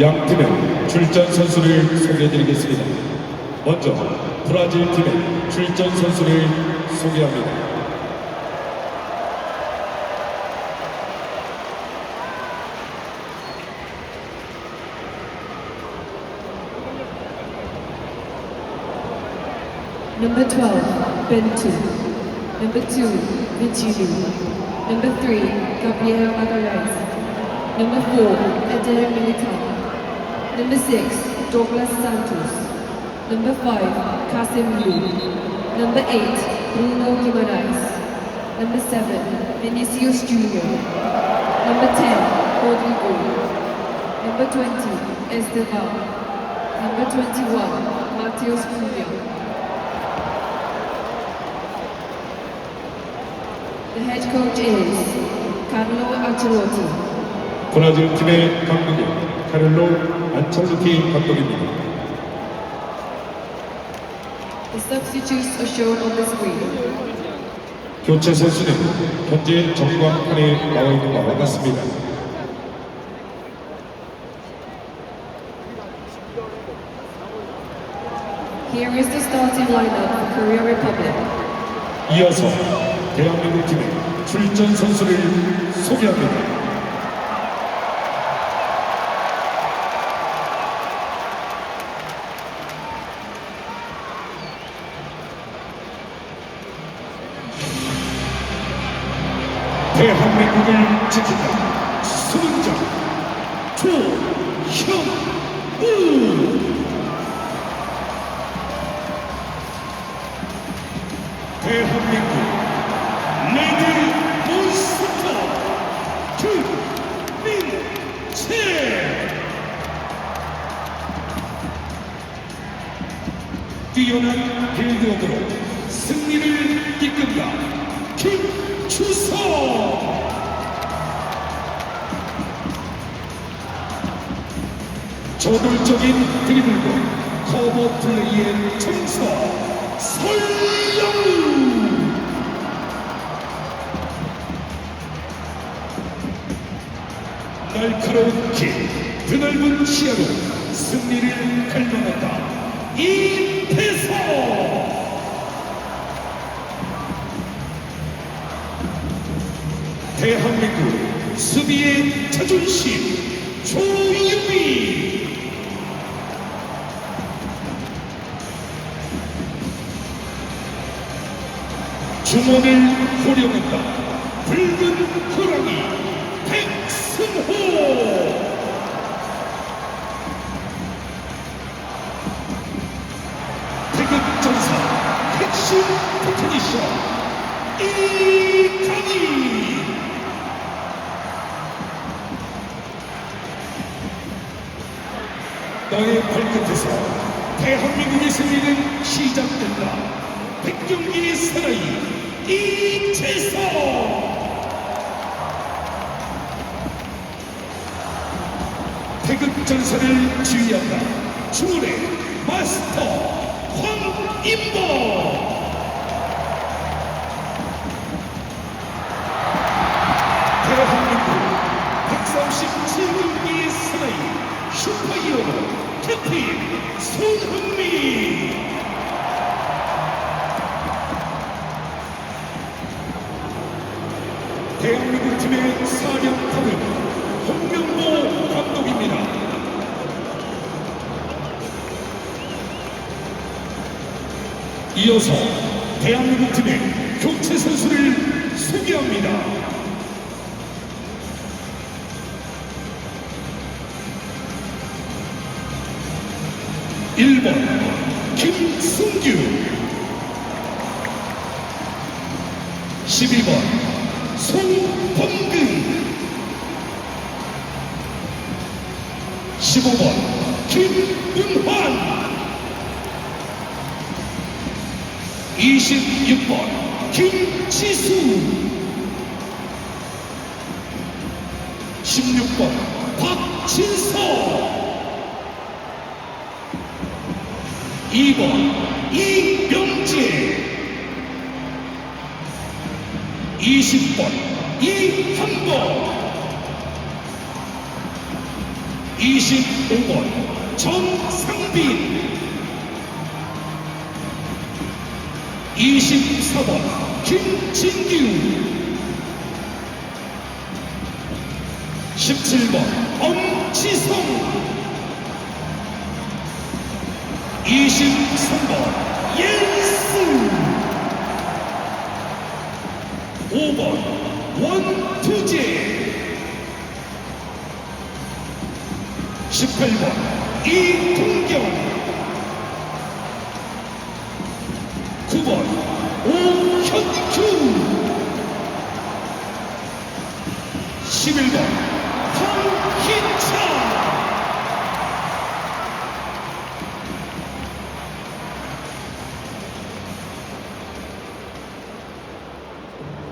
양 팀의 출전 선수를 소개해드리겠습니다. 먼저 브라질 팀의 출전 선수를 소개합니다. Number 12, Bento. Number 2, Vigilu. Number 3, Gabriel Magalhães. Number 4, Eder Militao. Number 6, Douglas Santos. Number 5, Kasim Yu. Number 8, Bruno Guimarães. Number 7, Vinicius Jr. Number 10, Rodrigo. Number 20, Esteban. Number 21, Matheus Cunha. The head coach is Carlo Ancelotti. 브라질 팀의 감독인 카를로 안첼로티 감독입니다. The substitutes are shown on the screen. 교체 선수는 현재 전광판에 나와 있는 바와 같습니다. Here is the starting lineup for Korea Republic. 이어서 대한민국 팀의 출전 선수를 소개합니다. 대한민국을 지킨다. 수문장 조형우 대한민국 뛰어난 빌드업으로 승리를 이끈다. 김주성 저돌적인 드리블과 커버 플레이의 정석 설영우 날카로운 킥, 드넓은 시야로 승리를 갈망한다. 수비의 자존심, 조유비! 주먹을 호령한다. 붉은 호랑이, 백승호! 태극전사 핵심 테크니션 이강희 너의 발끝에서 대한민국의 승리는 시작된다. 백경기의 사나이 이재성 태극전사를 지휘한다. 주문의 마스터 황인보! 대한민국 137경기의 사나이 슈퍼히어로 캡틴 손흥민 대한민국 팀의 사령탑은 홍명보 감독입니다. 이어서 대한민국 팀의 교체 선수를 소개합니다. 1번 김승규. 12번 송범근. 15번 김은환. 26번 김지수. 16번 박진서 2번 이병진 20번 이현복. 25번 정상빈. 24번 김진규. 17번 엄지성. 23번 옌스 5번 원투제 18번 이동